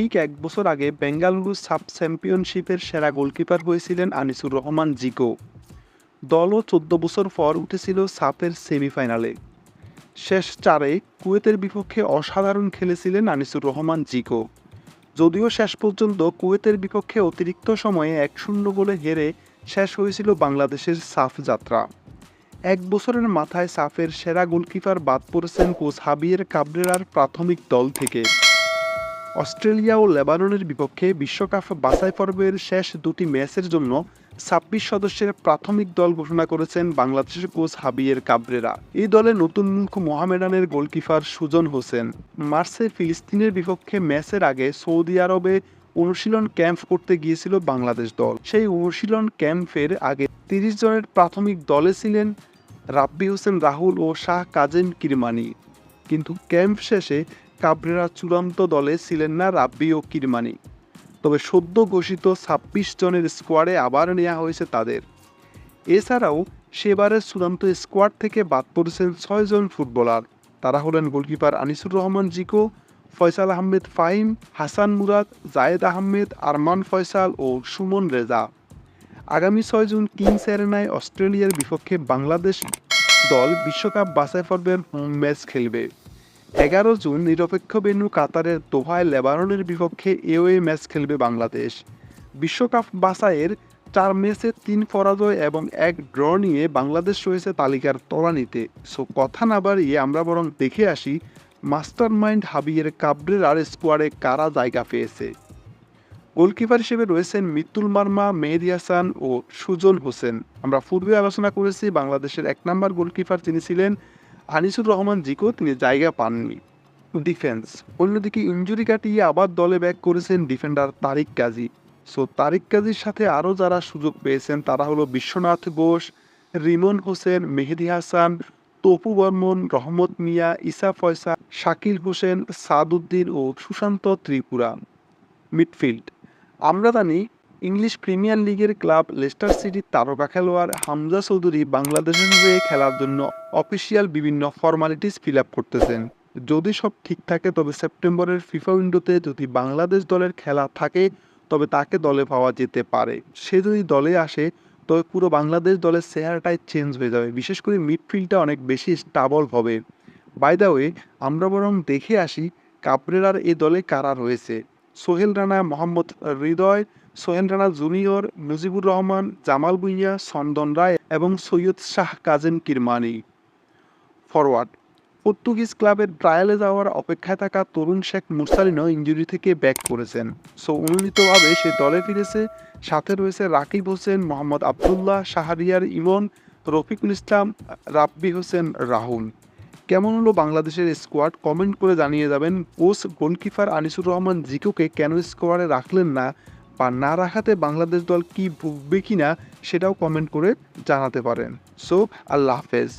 ঠিক এক বছর আগে বেঙ্গালুরু সাব চ্যাম্পিয়নশিপের সেরা গোলকিপার হয়েছিলেন আনিসুর রহমান জিকো। দলও চোদ্দ বছর পর উঠেছিল সাপের সেমিফাইনালে। শেষ চারে কুয়েতের বিপক্ষে অসাধারণ খেলেছিলেন আনিসুর রহমান জিকো। যদিও শেষ পর্যন্ত কুয়েতের বিপক্ষে অতিরিক্ত সময়ে এক শূন্য গোলে হেরে শেষ হয়েছিল বাংলাদেশের সাফ যাত্রা। এক বছরের মাথায় সাফের সেরা গোলকিপার বাদ পড়েছেন কোচ হাবিয়ের কাবরেরার প্রাথমিক দল থেকে। অস্ট্রেলিয়া ও লেবাননের বিপক্ষে বিশ্বকাপ বাছাই পর্বের শেষ দুটি ম্যাচের জন্য ছাব্বিশ সদস্যের প্রাথমিক দল ঘোষণা করেছেন বাংলাদেশের কোচ হাবিয়ের কাবরেরা। এই দলে নতুন মুখ মোহামেডানের গোলকিপার সুজন হোসেন। মার্চে ফিলিস্তিনের বিপক্ষে ম্যাচের আগে সৌদি আরবে অনুশীলন ক্যাম্প করতে গিয়েছিল বাংলাদেশ দল। সেই অনুশীলন ক্যাম্পের আগে তিরিশ জনের প্রাথমিক দলে ছিলেন রাব্বি হোসেন রাহুল ও শাহ কাজেম কিরমানি। কিন্তু ক্যাম্প শেষে কাবরেরা চূড়ান্ত দলে ছিলেন না রাব্বি ও কিরমানি। তবে সদ্য ঘোষিত ছাব্বিশ জনের স্কোয়াডে আবার নেওয়া হয়েছে তাদের। এছাড়াও সেবারের চূড়ান্ত স্কোয়াড থেকে বাদ পড়েছেন ছয়জন ফুটবলার। তারা হলেন গোলকিপার আনিসুর রহমান জিকো, ফয়সাল আহমেদ ফাহিম হাসান মুরাদ, জায়েদ আহমেদ, আরমান ফয়সাল ও সুমন রেজা। আগামী ছয় জুন কিংস এরেনায় অস্ট্রেলিয়ার বিপক্ষে বাংলাদেশ দল বিশ্বকাপ বাছাই পর্বের ম্যাচ খেলবে। এগারো জুন নিরপেক্ষ বেনু কাতারের দোহায় লেবাননের বিপক্ষে এওয়ে ম্যাচ খেলবে বাংলাদেশ। বিশ্বকাপ বাছাইয়ের চার ম্যাচে তিন পরাজয় এবং এক ড্র নিয়ে বাংলাদেশ রয়েছে তালিকার তলানিতে। সো কথা না বাড়িয়ে আমরা বরং দেখে আসি মাস্টার মাইন্ড হাবিয়ের কাবরেরার স্কোয়াডে কারা জায়গা পেয়েছে। গোলকিপার হিসেবে রয়েছেন মিতুল মার্মা, মেহেদি হাসান ও সুজন হোসেন। আমরা পূর্বে আলোচনা করেছি বাংলাদেশের এক নম্বর গোলকিপার তিনি ছিলেন আনিসুর রহমান জিকো, তিনি জায়গা পাননি। ডিফেন্স। অন্যদিকে ইঞ্জুরি কাটিয়ে আবার দলে ব্যাক করেছেন ডিফেন্ডার তারিক কাজী। সো, তারিক কাজীর সাথে আরও যারা সুযোগ পেয়েছেন, তারা হলো বিশ্বনাথ ঘোষ, রিমন হোসেন, মেহেদি হাসান, তপু বর্মন, রহমত মিয়া, ইসা ফয়সা শাকিল হোসেন সাদউদ্দিন ও সুশান্ত ত্রিপুরা। মিডফিল্ড। আমরা জানি ইংলিশ প্রিমিয়ার লিগের ক্লাব লেস্টার সিটির তারকা খেলোয়াড় হামজা চৌধুরী বাংলাদেশের হয়ে খেলার জন্য অফিসিয়াল বিভিন্ন ফর্মালিটিস ফিল আপ করতেছেন। যদি সব ঠিক থাকে, তবে সেপ্টেম্বরের ফিফা উইন্ডোতে যদি বাংলাদেশ দলের খেলা থাকে, তবে তাকে দলে পাওয়া যেতে পারে। সে যদি দলে আসে, তবে পুরো বাংলাদেশ দলের চেহারাটাই চেঞ্জ হয়ে যাবে। বিশেষ করে মিডফিল্ডটা অনেক বেশি স্টাবল হবে। বাই ওয়ে আমরা বরং দেখে আসি কাবরেরার এ দলে কারা রয়েছে। সোহেল রানা, মোহাম্মদ হৃদয়, সোহেল রানা জুনিয়র, মুজিবুর রহমান, জামাল ভুইয়া, সন্দন রায় এবং সৈয়দ শাহ কাজেম কিরমানি। ফরওয়ার্ড। পর্তুগিজ ক্লাবের ট্রায়ালে যাওয়ার অপেক্ষায় থাকা তরুণ শেখ মুরসালিনও ইঞ্জুরি থেকে ব্যাক করেছেন। সো অনুমিতভাবে সে দলে ফিরেছে, সাথে রয়েছে রাকিব হোসেন, মোহাম্মদ আবদুল্লাহ, শাহরিয়ার ইমন, রফিকুল ইসলাম, রাব্বি হোসেন, রাহুল। কেমন হলো বাংলাদেশের স্কোয়াড কমেন্ট করে জানিয়ে যাবেন। কোচ গোলকিপার আনিসুর রহমান জিকোকে কেন স্কোয়াডে রাখলেন না বা না রাখাতে বাংলাদেশ দল কি ভুগবে কিনা সেটাও কমেন্ট করে জানাতে পারেন। সো আল্লাহ হাফেজ।